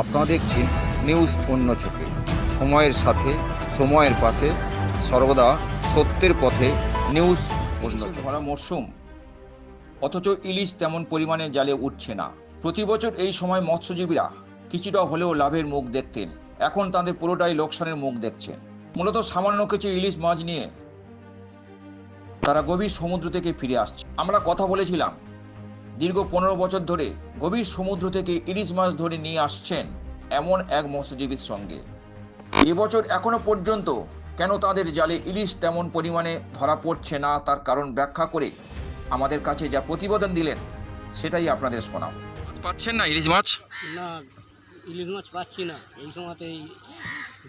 আপনারা দেখছেন নিউজ অন্য চোখে। সময়ের সাথে সময়ের পাশে সর্বদা সত্যের পথে নিউজ অন্য। ভরা মরশুম। অথচ ইলিশ তেমন পরিমাণে জালে উঠছে না। প্রতি বছর এই সময় মৎস্যজীবীরা কিছুটা হলেও লাভের মুখ দেখতেন। এখন তাদের পুরোটাই লোকসানের মুখ দেখছেন। মূলত সামান্য কিছু ইলিশ মাছ নিয়ে তারা গভীর সমুদ্র থেকে ফিরে আসছে। আমরা কথা বলেছিলাম দীর্ঘ পনেরো বছর ধরে গভীর সমুদ্র থেকে ইলিশ মাছ ধরে নিয়ে আসছেন এমন এক মৎস্যজীবীর সঙ্গে। এবছর এখনও পর্যন্ত কেন তাদের জালে ইলিশ তেমন পরিমাণে ধরা পড়ছে না তার কারণ ব্যাখ্যা করে আমাদের কাছে যা প্রতিবেদন দিলেন সেটাই আপনাদের শোনাব। পাচ্ছেন না ইলিশ মাছ? না ইলিশ মাছ পাচ্ছি না। এই সময়তেই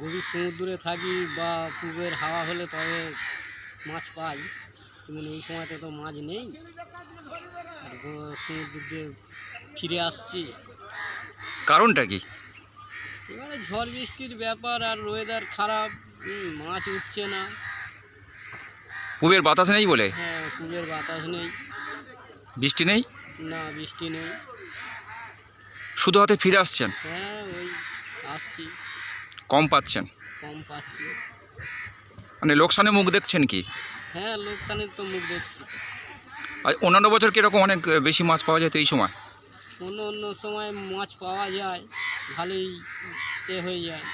গভীর সমুদ্রে থাকি বা পূবের হাওয়া হলে তবে মাছ পাই। কিন্তু এই সময়তে তো মাছ নেই। সমুদ্র দিয়ে ফিরে আসছি। কারণটা কি? এবারে ঝড় বৃষ্টির ব্যাপার আর ওয়েদার খারাপ হুম, মাছ উঠছে না। পুবের বাতাস নেই বলে? হ্যাঁ পূবের বাতাস নেই। বৃষ্টি নেই? না বৃষ্টি নেই। শুধু হাতে ফিরে আসছেন? হ্যাঁ ওই আসছি। কম পাচ্ছেন? কম পাচ্ছি। মানে লোকসানে মুখ দেখছেন কি? হ্যাঁ লোকসানের তো মুখ দেখছি। আর অন্যান্য বছর কীরকম অনেক বেশি মাছ পাওয়া যায় তো এই সময়? অন্য অন্য সময় মাছ পাওয়া যায় ভালোই এ হয়ে যায়।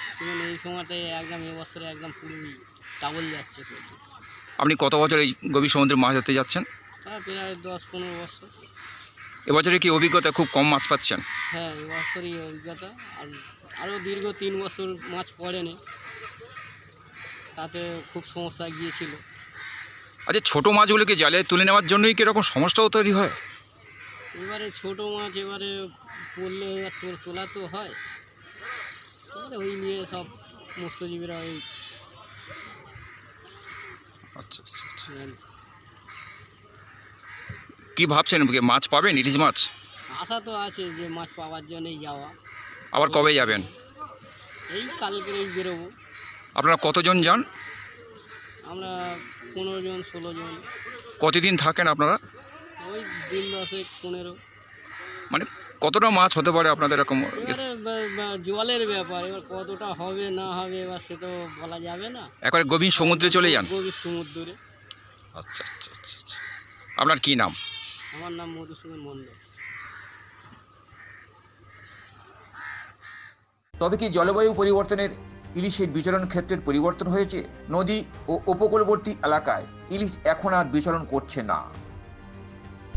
এই সময়টায় একদম এবছরে একদম পুরোই ডাবল যাচ্ছে প্রচুর। আপনি কত বছর এই গভীর সমুদ্রে মাছ ধরতে যাচ্ছেন? তা প্রায় দশ পনেরো বছর। এবছরে কি অভিজ্ঞতা খুব কম মাছ পাচ্ছেন? হ্যাঁ এবছরই অভিজ্ঞতা। আর আরও দীর্ঘ তিন বছর মাছ পড়েনি। তাতে খুব সমস্যা গিয়েছিল। আচ্ছা ছোটো মাছগুলোকে জালে তুলে নেওয়ার জন্যই কীরকম সমস্যাও তৈরি হয়? এবারে ছোট মাছ এবারে পড়লে এবার তোলা তো হয়। ওই নিয়ে সব মৎস্যজীবীরা ওই আচ্ছা আচ্ছা আচ্ছা। কী ভাবছেন মাছ পাবেন ইলিশ মাছ? আশা তো আছে যে মাছ পাওয়ার জন্যই যাওয়া। আবার কবে যাবেন? এই কালকেই বেরোবো। আপনারা কতজন যান? আমরা পনেরো জন ষোলো জন। কতদিন থাকেন আপনারা? ওই দিন দশেক পনেরো। মানে কতটা মাছ হতে পারে আপনাদের এরকম? এবারে বা- বা- জলের ব্যাপার এবার কতটা হবে না হবে এবার সে তো বলা যাবে না। একবারে গভীর সমুদ্রে চলে যান? গভীর সমুদ্রে। আচ্ছা আচ্ছা আচ্ছা আচ্ছা। আপনার কি নাম? আমার নাম মধুসূদন মণ্ডল। তবে কি জলবায়ু পরিবর্তনের ইলিশের বিচরণ ক্ষেত্রের পরিবর্তন হয়েছে। নদী ও উপকূলবর্তী এলাকায় ইলিশ এখন আর বিচরণ করছে না।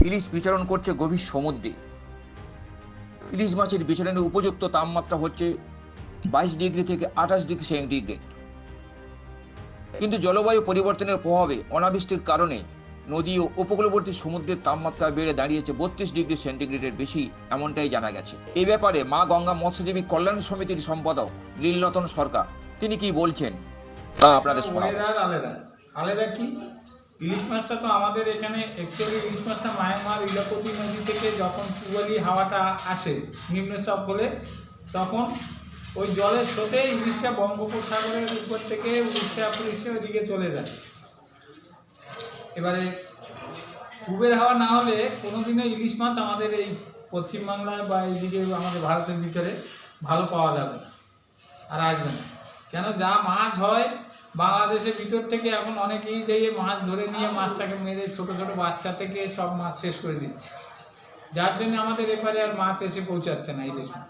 ইলিশ বিচরণ করছে গভীর সমুদ্রে। ইলিশ মাছের বিচরণের উপযুক্ত তাপমাত্রা হচ্ছে বাইশ ডিগ্রি থেকে আঠাশ ডিগ্রি সেন্টিগ্রেড। কিন্তু জলবায়ু পরিবর্তনের প্রভাবে অনাবৃষ্টির কারণে নদী ও উপকূলবর্তী সমুদ্রের তাপমাত্রা বেড়ে দাঁড়িয়েছে বত্রিশ ডিগ্রি সেন্টিগ্রেডের বেশি, এমনটাই জানা গেছে। এই ব্যাপারে মা গঙ্গা মৎস্যজীবী কল্যাণ সমিতির সম্পাদক লীলরতন সরকার, তিনি কি বলছেন? তা আপনাদের আলাদা আলাদা। কি? ইলিশ মাছটা তো আমাদের এখানে অ্যাকচুয়ালি ইলিশ মাছটা মায়ানমার ইলাপতি নদী থেকে যখন পুয়ালি হাওয়াটা আসে নিম্নচাপ হলে, তখন ওই জলের স্রোতে ইলিশটা বঙ্গোপসাগরের উপর থেকে উড়িষ্যা পুলিশে ওইদিকে চলে যায়। এবারে পূবের হাওয়া না হলে কোনোদিনও ইলিশ মাছ আমাদের এই পশ্চিমবাংলায় বা এইদিকে আমাদের ভারতের ভিতরে ভালো পাওয়া যাবে না আর আসবে না। কেন যা মাছ হয় বাংলাদেশের ভিতর থেকে এখন অনেকেই দিয়ে মাছ ধরে নিয়ে মাছটাকে মেরে ছোট ছোট বাচ্চা থেকে সব মাছ শেষ করে দিচ্ছে। যার জন্য আমাদের এপারে আর মাছ এসে পৌঁছাচ্ছে না ইলিশ মাছ।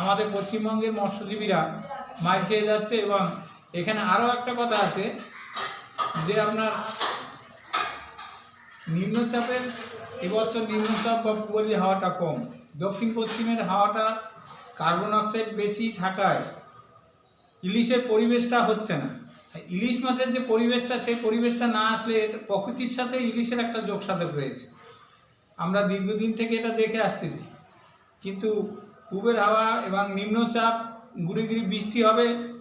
আমাদের পশ্চিমবঙ্গের মৎস্যজীবীরা মার খেয়ে যাচ্ছে এবং এখানে আরও একটা কথা আছে যে আপনার নিম্নচাপের এবছর নিম্নচাপ বা পুয়ালি হাওয়াটা কম। দক্ষিণ পশ্চিমের হাওয়াটা কার্বন অক্সাইড বেশি থাকায় ইলিশের পরিবেশটা হচ্ছে না। ইলিশ মাছের যে পরিবেশটা, সেই পরিবেশটা না আসলে প্রকৃতির সাথে ইলিশের একটা যোগসাধক রয়েছে। আমরা দীর্ঘদিন থেকে এটা দেখে আসতেছি। কিন্তু পূবের হাওয়া এবং নিম্নচাপ ঘুরে ঘুরে বৃষ্টি হবে,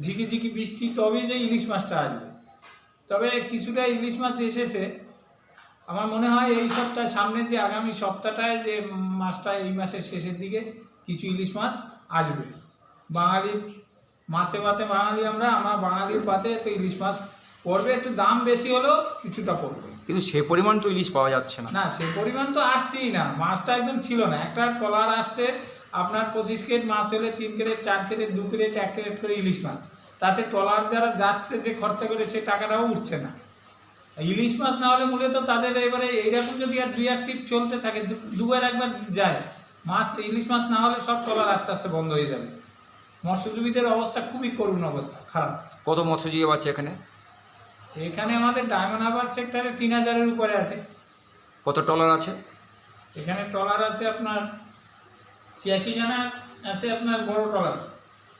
ঝিকিঝিকি বৃষ্টি, তবেই যে ইলিশ মাছটা আসবে। তবে কিছুটা ইলিশ মাছ এসেছে। আমার মনে হয় এই সপ্তাহ সামনে যে আগামী সপ্তাহটায় যে মাছটা এই মাসের শেষের দিকে কিছু ইলিশ মাছ আসবে। বাঙালির মাছে ভাতে বাঙালি আমরা আমার বাঙালির পাতে তো ইলিশ মাছ পড়বে একটু দাম বেশি হলেও কিছুটা পড়বে। কিন্তু সে পরিমাণ তো ইলিশ পাওয়া যাচ্ছে না। না সে পরিমাণ তো আসছেই না মাছটা একদম ছিল না। একটা ট্রলার আসছে আপনার পঁচিশ ক্যারেট মাছ হলে তিন ক্যারেট চার ক্যারেট দু ক্যারেট এক ক্যারেট করে ইলিশ মাছ। তাতে ট্রলার যারা যাচ্ছে যে খরচা করে সে টাকাটাও উঠছে না। ইলিশ মাছ না হলে মূলত তাদের এবারে এইরকম যদি আর দুই এক টিপ চলতে থাকে দুবার একবার যায় মাছ ইলিশ মাছ না হলে সব ট্রলার আস্তে আস্তে বন্ধ হয়ে যাবে। মৎস্যজীবীদের অবস্থা খুবই করুণ অবস্থা খারাপ। কত মৎস্যজীবী আছে এখানে? এখানে আমাদের ডায়মন্ড হারবার সেক্টরে তিন হাজারের উপরে আছে। কত টলার আছে? এখানে ট্রলার আছে আপনার ছিয়াশি জানা আছে আপনার বড় ট্রলার।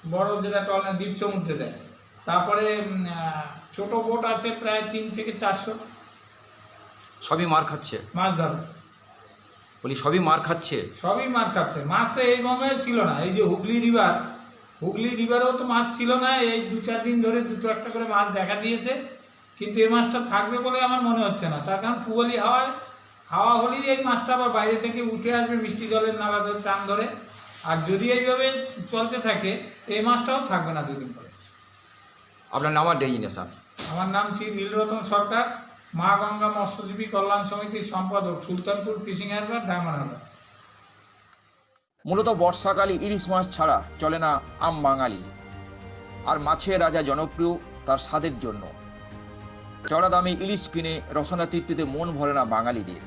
বড় যেটা ট্রলার দ্বীপ সমুদ্রে দেয়। তারপরে ছোট বোট আছে প্রায় তিন থেকে চারশো। সবই মার খাচ্ছে? মাছ ধরে। বলি সবই মার খাচ্ছে? সবই মার খাচ্ছে। মাছ তো এইভাবে ছিল না। এই যে হুগলি রিভার হুগলি রিভারেও তো মাছ ছিল না। এই দু চার দিন ধরে দুটো একটা করে মাছ দেখা দিয়েছে। কিন্তু এই মাছটা থাকবে বলে আমার মনে হচ্ছে না। তার কারণ পুয়ালি হাওয়ায় হাওয়া হলেই এই মাছটা আবার বাইরে থেকে উঠে আসবে মিষ্টি জলের নালা ধরে টান ধরে। আর যদি এইভাবে চলতে থাকে এই মাছটাও থাকবে না দুদিন পরে। আপনার নাম আর ডেজিনেশন আমার নাম শ্রী নীলরতন সরকার মা গঙ্গা মৎস্যজীবী কল্যাণ সমিতির সম্পাদক সুলতানপুর ফিশিং হারবার ডায়মন্ড হারবার। মূলত বর্ষাকালে ইলিশ মাছ ছাড়া চলে না আম বাঙালি। আর মাছের রাজা জনপ্রিয় তার স্বাদের জন্য। চড়া দামে ইলিশ কিনে রসনা তৃপ্তিতে মন ভরে না বাঙালিদের।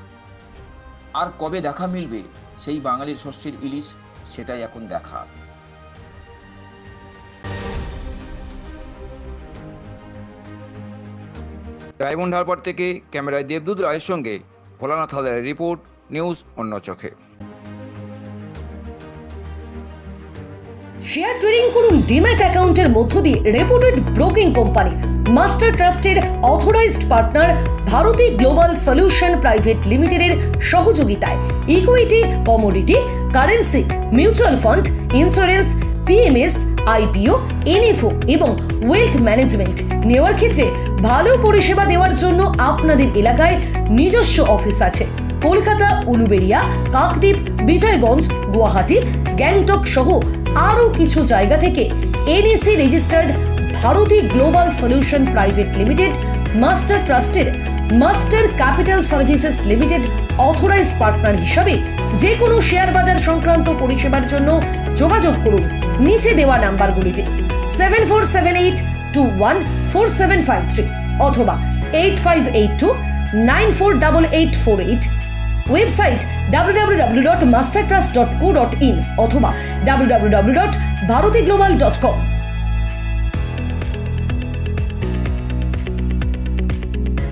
আর কবে দেখা মিলবে সেই বাঙালির শস্যের ইলিশ সেটাই এখন দেখা। ডায়মন্ড হারবার থেকে ক্যামেরায় দেবদূত রায়ের সঙ্গে ভোলানাথ হালদারের রিপোর্ট নিউজ অন্য চোখে। শেয়ার ট্রেডিং করুন ডিম্যাট অ্যাকাউন্টের মধ্য দিয়ে রেপুটেড ব্রোকিং কোম্পানি মাস্টার ট্রাস্টের authorized partner Bharti global solution private লিমিটেডের সহযোগিতায়। Equity, commodity, currency, mutual fund, insurance PMS IPO NFO এবং ওয়েলথ ম্যানেজমেন্ট নেওয়ার ক্ষেত্রে ভালো পরিষেবা দেওয়ার জন্য আপনাদের এলাকায় নিজস্ব অফিস আছে। কলকাতা, উলুবেড়িয়া, কাকদ্বীপ, বিজয়গঞ্জ, গুয়াহাটি, গ্যাংটক সহ আরও কিছু জায়গা থেকে NSE registered Bharati global solution private limited master ট্রাস্টের master capital services limited authorised partner হিসাবে যে কোনো শেয়ার বাজার সংক্রান্ত পরিষেবার জন্য যোগাযোগ করুন। নিচে দেওয়া নাম্বারগুলিতে seven four seven eight two one four seven five three অথবা eight five eight two nine four double eight four eight website www.mastertrust.co.in অথবা www.bharatiglobal.com